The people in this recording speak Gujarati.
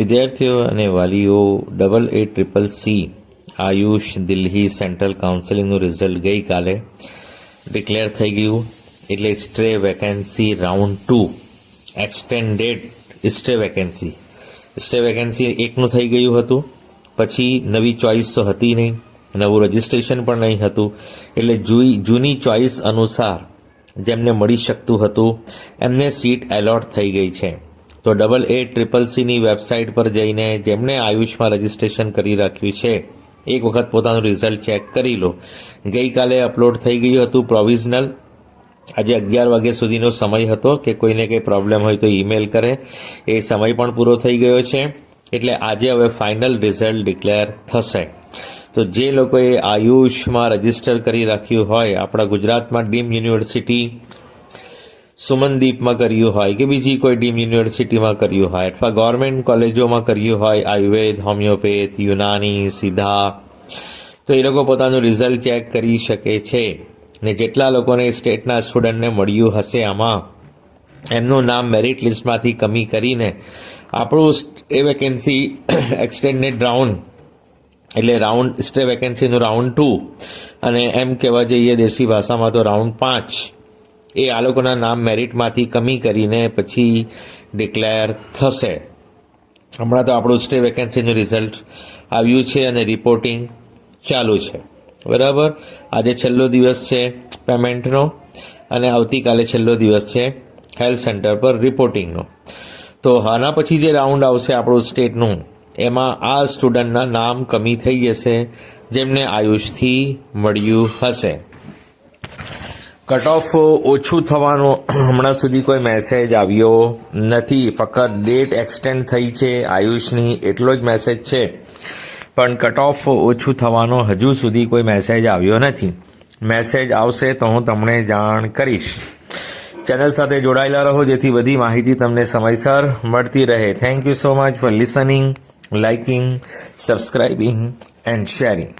વિદ્યાર્થીઓ અને વાલીઓ double A triple C Ayush, Delhi central કાઉન્સેલિંગનું result ગઈકાલે ડિક્લેર થઈ ગયું. એટલે stray vacancy round two extended stray vacancy stay vacancy એકનું થઈ ગયું હતું. પછી નવી ચોઇસ તો હતી નહીં. નવું રજિસ્ટ્રેશન પણ નહીં હતું. એટલે જૂઈ, જૂની ચોઇસ અનુસાર જેમને મળી શકતું હતું, એમને સીટ એલોટ થઈ ગઈ છે. તો ડબલ એ ટ્રિપલ સીની વેબસાઇટ પર જઈને જેમણે આયુષમાં રજિસ્ટ્રેશન કરી રાખ્યું છે, એક વખત પોતાનું રિઝલ્ટ ચેક કરી લો. ગઈકાલે અપલોડ થઈ ગયું હતું પ્રોવિઝનલ આજે અગિયાર વાગ્યા સુધીનો સમય હતો કે કોઈને કંઈ પ્રોબ્લેમ હોય તો ઈમેલ કરે. એ સમય પણ પૂરો થઈ ગયો છે, એટલે આજે હવે ફાઇનલ રિઝલ્ટ ડિક્લેર થશે. તો જે લોકોએ આયુષમાં રજિસ્ટર કરી રાખ્યું હોય, આપણા ગુજરાતમાં ડીમ યુનિવર્સિટી સુમનદીપમાં કર્યું હોય કે બીજી કોઈ ડીમ યુનિવર્સિટીમાં કર્યું હોય અથવા ગવર્મેન્ટ કોલેજોમાં કર્યું હોય, આયુર્વેદ હોમિયોપેથ યુનાની, સીધા, તો એ લોકો પોતાનું રિઝલ્ટ ચેક કરી શકે છે. ને જેટલા લોકોને સ્ટેટના સ્ટુડન્ટને મળ્યું હશે આમાં, એમનું નામ મેરિટ લિસ્ટમાંથી કમી કરીને આપણું એ વેકેન્સી એક્સટેન્ડેડ રાઉન્ડ એટલે રાઉન્ડ સ્ટે વેકેન્સીનું રાઉન્ડ ટુ અને એમ કહેવા જઈએ દેશી ભાષામાં તો રાઉન્ડ પાંચ. એ આ લોકોના નામ મેરિટમાંથી કમી કરીને પછી ડિક્લેર થશે. હમણાં તો આપણું સ્ટે વેકેન્સીનું રિઝલ્ટ આવ્યું છે અને રિપોર્ટિંગ ચાલુ છે. બરાબર? આજે છેલ્લો દિવસ છે પેમેન્ટનો અને આવતીકાલે છેલ્લો દિવસ છે હેલ્થ સેન્ટર પર રિપોર્ટિંગનો તો આના પછી જે રાઉન્ડ આવશે આપણું સ્ટેટનું એમાં આ સ્ટુડન્ટના નામ કમી થઈ જશે, જેમને આયુષથી મળ્યું હશે. કટ ઓફ ઓછું થવાનું હમણાં સુધી કોઈ મેસેજ આવ્યો નથી. ફક્ત ડેટ એક્સટેન્ડ થઈ છે. આયુષની એટલો જ મેસેજ છે. પણ કટ ઓફ ઓછું થવાનો હજુ સુધી કોઈ મેસેજ આવ્યો નથી. મેસેજ આવશે તો હું તમને જાણ કરીશ. ચેનલ સાથે જોડાયેલા રહો, જેથી બધી માહિતી તમને સમયસર મળતી રહે. Thank you so much for listening liking subscribing and sharing